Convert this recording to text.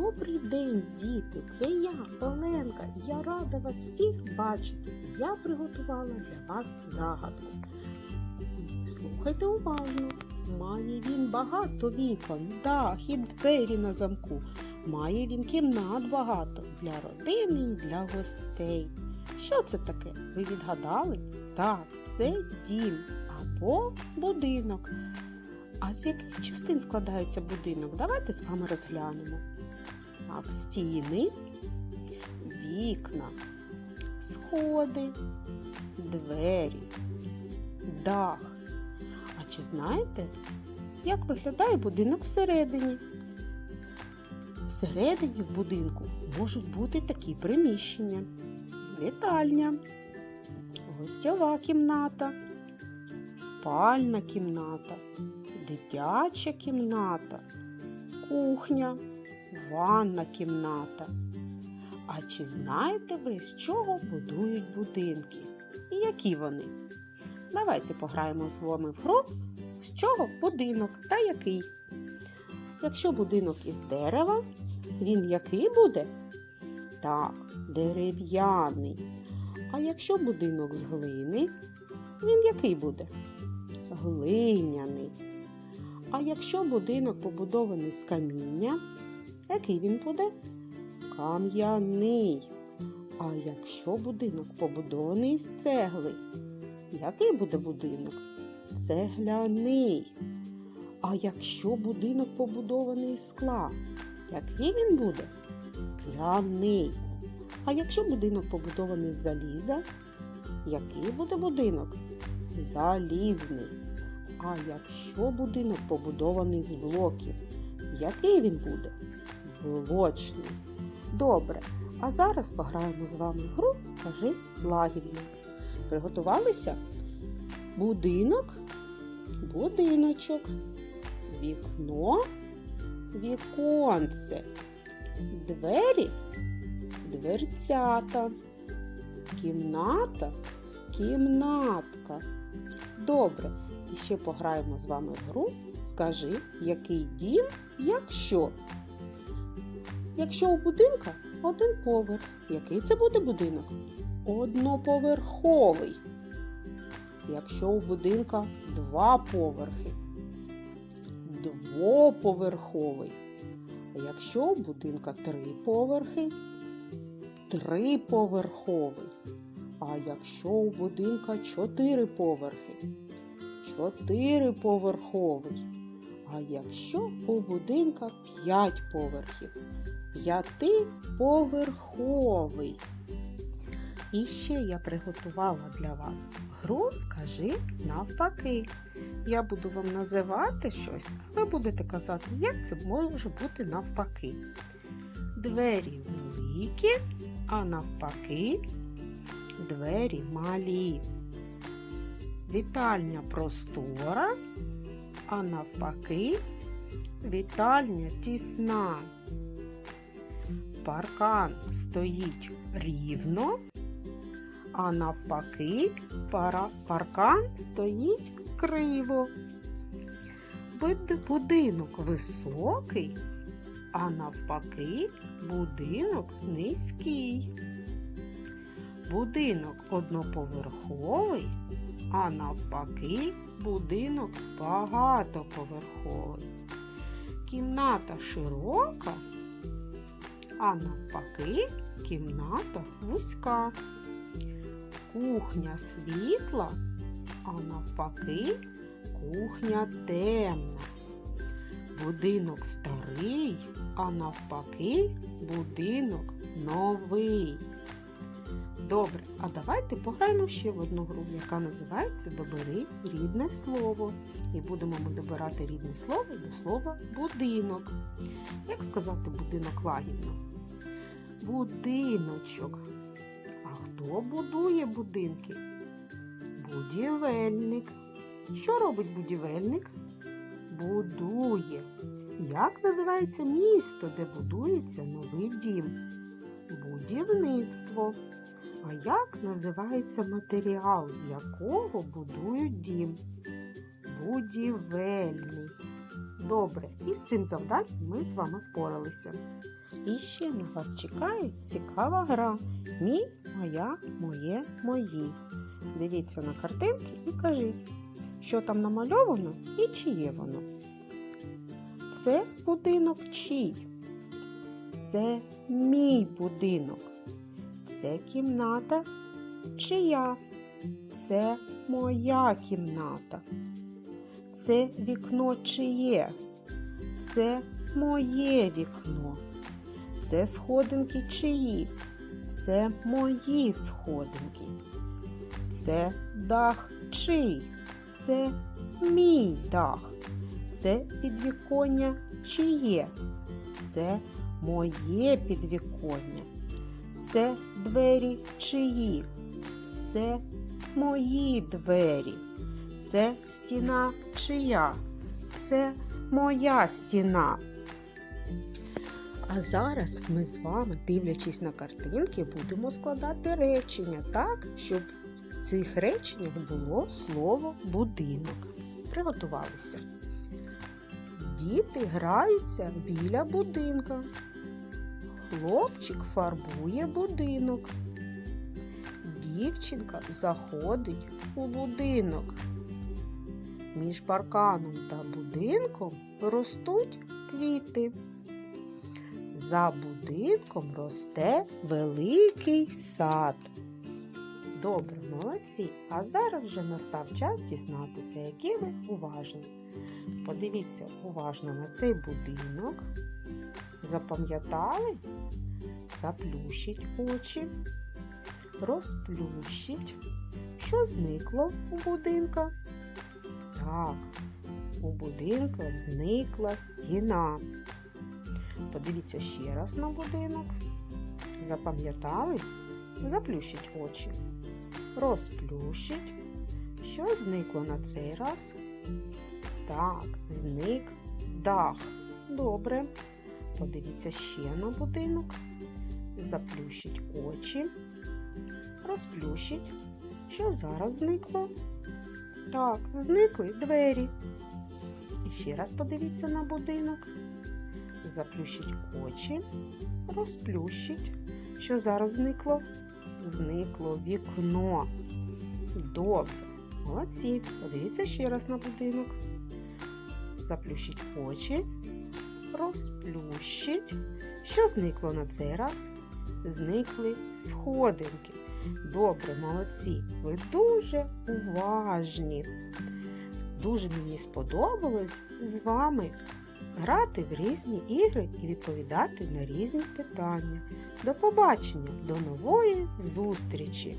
Добрий день, діти! Це я, Оленка. Я рада вас всіх бачити. Я приготувала для вас загадку. Слухайте уважно. Має він багато вікон, дах і двері на замку. Має він кімнат багато для родини і для гостей. Що це таке? Ви відгадали? Так, це дім або будинок. А з яких частин складається будинок? Давайте з вами розглянемо. Так, стіни, вікна, сходи, двері, дах. А чи знаєте, як виглядає будинок всередині? Всередині в будинку можуть бути такі приміщення: вітальня, гостьова кімната, спальна кімната, дитяча кімната, кухня, ванна кімната. А чи знаєте ви, з чого будують будинки? І які вони? Давайте пограємо з вами в гру, з чого будинок та який. Якщо будинок із дерева, він який буде? Так, дерев'яний. А якщо будинок з глини, він який буде? Глиняний. А якщо будинок побудований з каміння, який він буде? Кам'яний. А якщо будинок побудований з цегли, який буде будинок? Цегляний. А якщо будинок побудований з скла, який він буде? Скляний. А якщо будинок побудований з заліза, який буде будинок? Залізний. А якщо будинок побудований з блоків, який він буде? Блочний. Добре. А зараз пограємо з вами гру Скажи лагідно. Приготувалися? Будинок, будиночок, вікно, віконце, двері, дверцята, кімната, кімнатка. Добре. І ще пограємо з вами в гру. Скажи, який дім, якщо. Якщо у будинка один поверх, який це буде будинок? Одноповерховий. Якщо у будинка два поверхи, двоповерховий. А якщо у будинка три поверхи, триповерховий. А якщо у будинка чотири поверхи, чотириповерховий. А якщо у будинка п'ять поверхів, п'ятиповерховий. І ще я приготувала для вас гру Скажи навпаки. Я буду вам називати щось, а ви будете казати, як це може бути навпаки. Двері великі, а навпаки двері малі. Вітальня простора, а навпаки вітальня тісна. Паркан стоїть рівно, а навпаки паркан стоїть криво. Будинок високий, а навпаки будинок низький. Будинок одноповерховий, а навпаки будинок багатоповерховий. Кімната широка, а навпаки кімната вузька. Кухня світла, а навпаки кухня темна. Будинок старий, а навпаки будинок новий. Добре, а давайте пограємо ще в одну гру, яка називається Добери рідне слово. І будемо ми добирати рідне слово до слова будинок. Як сказати будинок лагідно? Будиночок. А хто будує будинки? Будівельник. Що робить будівельник? Будує. Як називається місто, де будується новий дім? Будівництво. А як називається матеріал, з якого будують дім? Будівельний. Добре, і з цим завданням ми з вами впоралися. І ще на вас чекає цікава гра. Мій, моя, моє, мої. Дивіться на картинки і кажіть, що там намальовано і чиє воно. Це будинок чий. Це мій будинок. Це кімната чия. Це моя кімната. Це вікно чиє. Це моє вікно. Це сходинки чиї. Це мої сходинки. Це дах чий. Це мій дах. Це підвіконня чиє. Це моє підвіконня. Це двері чиї. Це мої двері. Це стіна чия. Це моя стіна. А зараз ми з вами, дивлячись на картинки, будемо складати речення так, щоб в цих реченнях було слово будинок. Приготувалися. Діти граються біля будинка. Хлопчик фарбує будинок. Дівчинка заходить у будинок. Між парканом та будинком ростуть квіти. За будинком росте великий сад. Добре, молодці. А зараз вже настав час дізнатися, які ви уважні. Подивіться уважно на цей будинок. Запам'ятали? Заплющіть очі, розплющіть. Що зникло у будинка? Так, у будинку зникла стіна. Подивіться ще раз на будинок. Запам'ятали? Заплющіть очі. Розплющіть. Що зникло на цей раз? Так, зник дах. Добре. Подивіться ще на будинок. Заплющіть очі. Розплющіть. Що зараз зникло? Так, зникли двері. І ще раз подивіться на будинок. Заплющіть очі, розплющіть. Що зараз зникло? Зникло вікно. Добре. Молодці. Подивіться ще раз на будинок. Заплющіть очі, розплющіть. Що зникло на цей раз? Зникли сходинки. Добре, молодці. Ви дуже уважні. Дуже мені сподобалось з вами грати в різні ігри і відповідати на різні питання. До побачення, до нової зустрічі!